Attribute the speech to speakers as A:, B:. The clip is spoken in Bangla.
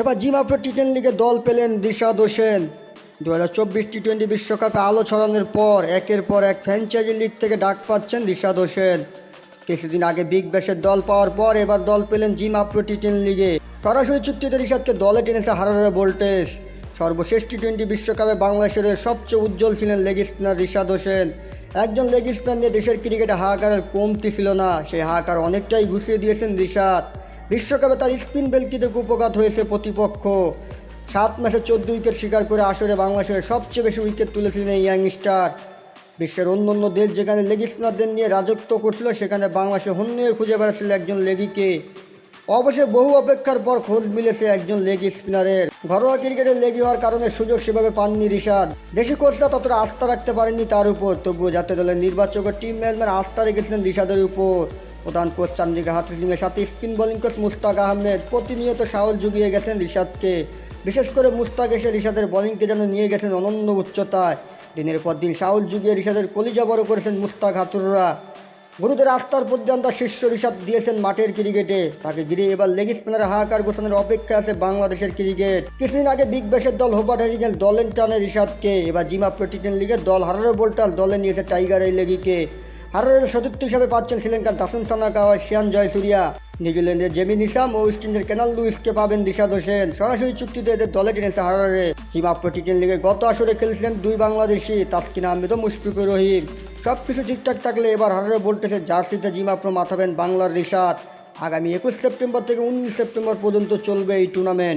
A: এবার জিমাপ্রো টি টেন লিগে দল পেলেন দিশাদ হোসেন। দু হাজার চব্বিশ টি টোয়েন্টি বিশ্বকাপে আলো ছড়ানোর পর, একের পর এক ফ্র্যাঞ্চাইজি লিগ থেকে ডাক পাচ্ছেন দিশাদ হোসেন। কিছুদিন আগে বিগ ব্যাশের দল পাওয়ার পর এবার দল পেলেন জিম আপ্রো টি টেন লিগে। সরাসরি চুক্তিতে রিশাদকে দলে টেনেছে হারারে ভোল্টেজ। সর্বশেষ টি টোয়েন্টি বিশ্বকাপে বাংলাদেশের সবচেয়ে উজ্জ্বল ছিলেন লেগ স্পিনার রিশাদ হোসেন। একজন লেগ স্পিনার নিয়ে দেশের ক্রিকেটে হাহাকারের কমতি ছিল না, সেই হাহাকার অনেকটাই ঘুষিয়ে দিয়েছেন রিশাদ। বিশ্বকাপে তার স্পিন বেলকিতে কুপঘাত হয়েছে প্রতিপক্ষ। সাত ম্যাচে চোদ্দ উইকেট শিকার করে আসরে বাংলাদেশের সবচেয়ে বেশি উইকেট তুলেছিলেন এই ইয়াংস্টার। বিশ্বের অন্য অন্য দেশ যেখানে লেগ স্পিনারদের নিয়ে রাজত্ব করছিল, সেখানে বাংলাদেশে হন্যে খুঁজে বেড়াচ্ছিল একজন লেগিকে। অবশ্যই বহু অপেক্ষার পর খোঁজ মিলেছে একজন লেগ স্পিনারের। ঘরোয়া ক্রিকেটে লেগি হওয়ার কারণে সুযোগ সেভাবে পাননি রিশাদ। দেশি কোচরা ততটা আস্থা রাখতে পারেননি তার উপর, তবুও জাতীয় দলের নির্বাচক টিম ম্যানেজমেন্ট আস্থা রেখেছিলেন রিশাদের উপর। প্রধান কোচ চান্দিকা হাতুর সিংয়ের সাথে spin bowling coach Mushtaq Ahmed প্রতিনিয়ত সাহস জুগিয়ে গেছেন রিশাদকে। বিশেষ করে মুস্তাক এসে রিশাদের বোলিংকে যেন নিয়ে গেছেন অনন্য উচ্চতায়। দিনের পর দিন সাহস জুগিয়ে রিশাদের কলিজা বড় করেছেন মুস্তাক হাতুররা। গুরুদের আস্থার পর্যন্ত শীর্ষ রিশাদ দিয়েছেন মাঠের ক্রিকেটে। তাকে ঘিরে এবার লেগ স্পিনারের হাহাকার ঘোষণার অপেক্ষা আছে বাংলাদেশের ক্রিকেট। কিছুদিন আগে বিগ ব্যাশের দল হোপার হ্যারিকেন দলের টানে রিশাদকে। এবার জিমা প্রোটিটেন লিগের দল হারারের বোল্টার দলে নিয়েছে টাইগার এই লেগিকে। হারারের সতীর্থ হিসাবে পাচ্ছেন শ্রীলঙ্কার দাসুন সানাকা ও শিয়ান জয়সুরিয়া। নিউজিল্যান্ডের জেমি নিসাম ও ওয়েস্ট ইন্ডিজের কেনাল লুইসকে পাবেন দিশাদ হোসেন। সরাসরি চুক্তিতে এদের দলে টেনেছে হারারে। জিমা প্রোটিটেন লিগে গত আসরে খেলেছিলেন দুই বাংলাদেশি, তাসকিন আহমেদ ও মুশফিকুর রহিম। সব কিছু ঠিকঠাক থাকলে এবার হারারে বলতেছে জার্সিতে জিমাপ্রো মাথাবেন বাংলার রিশাদ। আগামী একুশ সেপ্টেম্বর থেকে উনিশ সেপ্টেম্বর পর্যন্ত চলবে এই টুর্নামেন্ট